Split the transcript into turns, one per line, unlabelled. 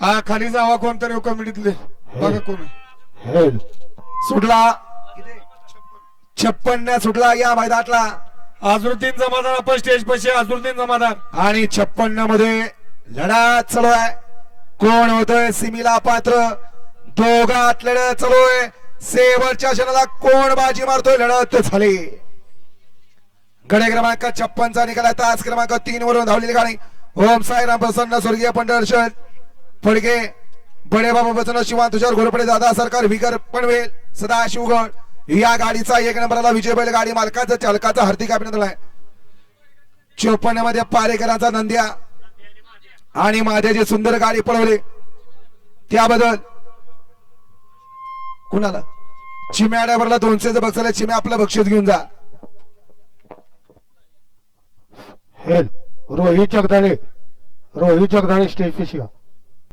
हा खाली जावा कोणतरी कमिटीतले. बघा कोण.
सुटला. छप्पन्न सुटला या मैदानातला.
अजरुद्दीन जमादार आपण स्टेज पैसे अजरुद्दीन जमादार.
आणि छप्पन्नमध्ये लढा चालू आहे. कोण होतोय? सिमीला पात्र. दोघात लढत चालू आहे. शेवटच्या क्षणाला कोण बाजी मारतोय? लढत झाली. गडे क्रमांक छप्पनचा निकाल तास क्रमांक तीन वरून धावलेली गाडी. ओम साईराम प्रसन्न स्वर्गीय पंढरशन फडके बडे बाबा बचन शिवान तुझ्यावर घोरपडे दादा सरकार विकर पनवेल सदा शिवगड या गाडीचा एक नंबरला विजय बैल गाडी मालकाचा चालकाचा हार्दिक अभिनंदन आहे. चोपन्नमध्ये पारेकरांचा नंद्या आणि माझ्याची सुंदर गाडी पळवली त्याबद्दल कुणाला? चिम्या ड्रायव्हरला दोनशेच बक्षाला चिम्या आपलं बक्षीस घेऊन जा.
रोहित जगदाळे रोहित जगदाळे स्टेज शिवा